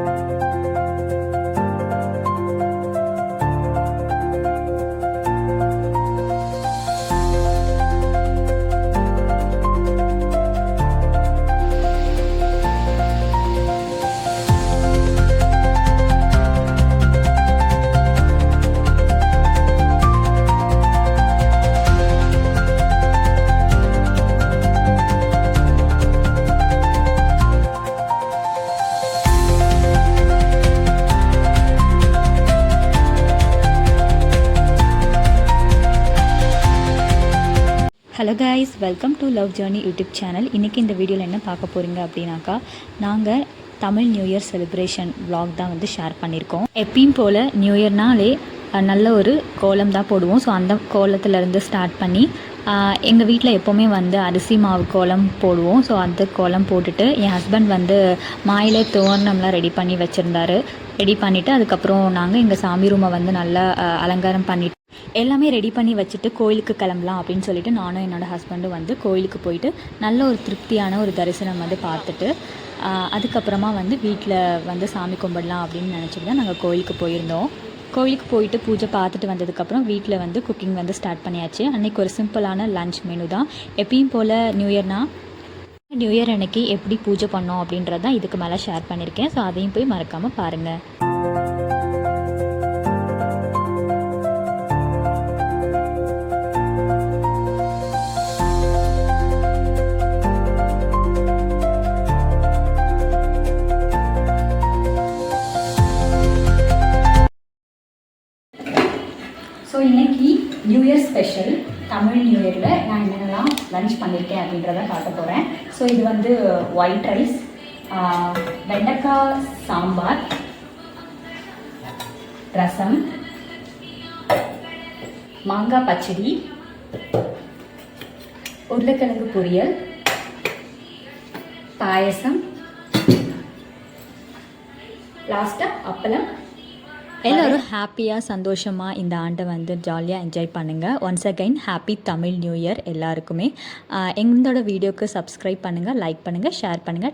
Música hello guys welcome to love journey YouTube channel இன்றைக்கி இந்த வீடியோவில் என்ன பார்க்க போகிறீங்க அப்படின்னாக்கா நாங்கள் Tamil new year celebration vlog தான் வந்து ஷேர் பண்ணியிருக்கோம் எப்பயும் போல் நியூ இயர்னாலே நல்ல ஒரு கோலம் தான் போடுவோம். ஸோ அந்த கோலத்துலேருந்து ஸ்டார்ட் பண்ணி எங்கள் வீட்டில் எப்போவுமே வந்து அரிசி மாவு கோலம் போடுவோம். ஸோ அந்த கோலம் போட்டுட்டு என் ஹஸ்பண்ட் வந்து மாயிலே தோரணம்லாம் ரெடி பண்ணி வச்சுருந்தாரு. ரெடி பண்ணிவிட்டு அதுக்கப்புறம் நாங்கள் எங்கள் சாமி ரூமை வந்து நல்லா அலங்காரம் பண்ணிட்டு எல்லாமே ரெடி பண்ணி வச்சுட்டு கோயிலுக்கு கிளம்பலாம் அப்படின்னு சொல்லிட்டு நானும் என்னோட ஹஸ்பண்டும் வந்து கோயிலுக்கு போயிட்டு நல்ல ஒரு திருப்தியான ஒரு தரிசனம் வந்து பார்த்துட்டு அதுக்கப்புறமா வந்து வீட்டில் வந்து சாமி கும்பிடலாம் அப்படின்னு நினச்சிட்டு தான் நாங்கள் கோயிலுக்கு போயிருந்தோம். கோயிலுக்கு போயிட்டு பூஜை பார்த்துட்டு வந்ததுக்கப்புறம் வீட்டில் வந்து குக்கிங் வந்து ஸ்டார்ட் பண்ணியாச்சு. அன்றைக்கி ஒரு சிம்பிளான லஞ்ச் மெனு தான். எப்பயும் போல் நியூ இயர்னா நியூ இயர் அன்னைக்கு எப்படி பூஜை பண்ணோம் அப்படின்றது தான் இதுக்கு மேலே ஷேர் பண்ணியிருக்கேன் ஸோ அதையும் போய் மறக்காமல் பாருங்கள் இன்னைக்கு new year special Tamil new இயரில் நான் என்னென்னலாம் லன்ச் பண்ணியிருக்கேன் அப்படின்றத காட்ட போகிறேன் ஸோ இது வந்து ஒயிட் ரைஸ் வெண்டைக்காய் சாம்பார் ரசம் மாங்காய் பச்சடி உருளைக்கிழங்கு பொரியல் பாயசம் லாஸ்ட்டாக அப்பளம் எல்லோரும் ஹாப்பியாக சந்தோஷமாக இந்த ஆண்டை வந்து ஜாலியாக என்ஜாய் பண்ணுங்கள் once again happy Tamil new year எல்லாருக்குமே. எங்களோட வீடியோக்கு சப்ஸ்கிரைப் பண்ணுங்கள் லைக் பண்ணுங்கள் ஷேர் பண்ணுங்கள்